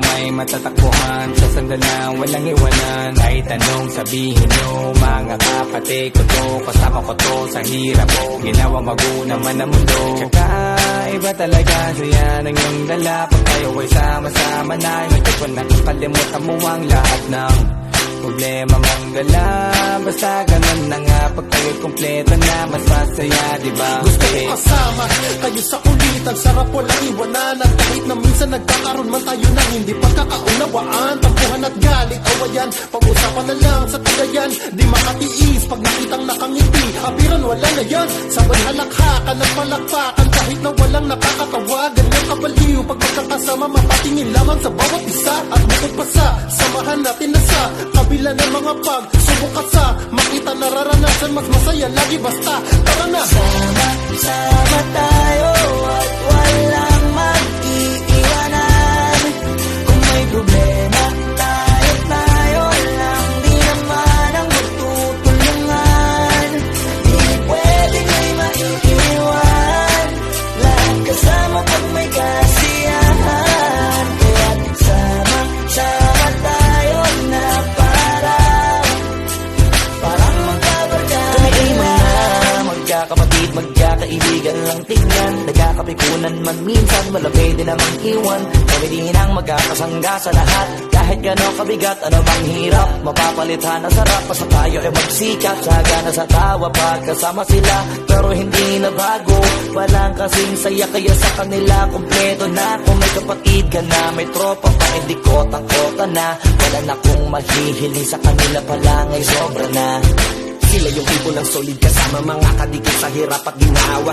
may matatakbuhan. Sa sandalang walang iwanan Kahit anong sabihin nyo Mga kapatid ko to Kasama ko to sa hirap ko. Ginawa maguna man ang mundo. Tsaka iba talaga Saya ng iyong dala. Pag tayo ay sama-sama na Hindi ko nakakalimutan mo ang lahat ng Problema mang dala Basta ganun na nga Pag tayo'y kumpleto na Mas masaya diba? Gusto ko kasama kayo sa kulitan Sarap walang iwanan. At kahit na minsan nagkakaroon man tayo ng hindi pagkakaunawaan Tampuhan at galit, awayan Pag-usapan na lang sa tagayan Di makatiis pag nakitang nakangiti. Apiran wala na yan. Sabay halakhakan at palakpakan. Kahit na walang nakakatawa Ganyan kabaliw Pag magkakasama mapatingin lamang sa bawat isa. At bukod pa sa samahan natin na sa Kabila ng mga pag Subok at sa makita nararanasan Mas masaya lagi basta. Tara na. Sama, sama tayo at walang Nagkakapikunan man minsan Malapit din namang iwan. Kami din ang magkakasangga sa lahat. Kahit gano'ng kabigat, ano bang hirap? Mapapalitan na sarap Basta tayo ay magsikat. Saga na sa tawa Pagkasama sila. Pero hindi na bago. Walang kasing saya Kaya sa kanila Kompleto na. Kung may kapatid ka na May tropa pa Hindi kotang-kota na. Wala na kong mahihiling Sa kanila pa lang ay sobra na. Sila yung tipo ng solid kasama mga kadikit sa hirap at ginawa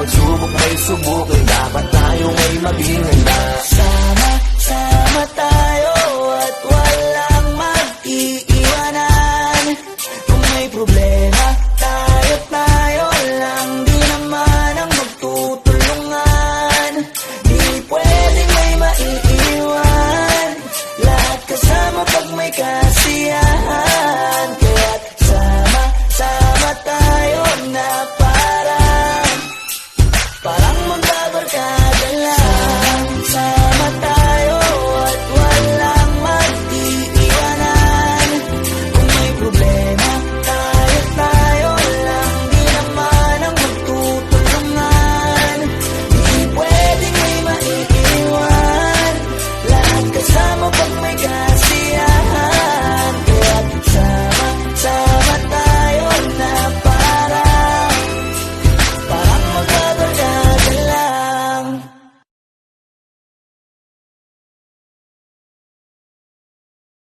pagsubok may subukin Dapat tayo ay maging handa Sama,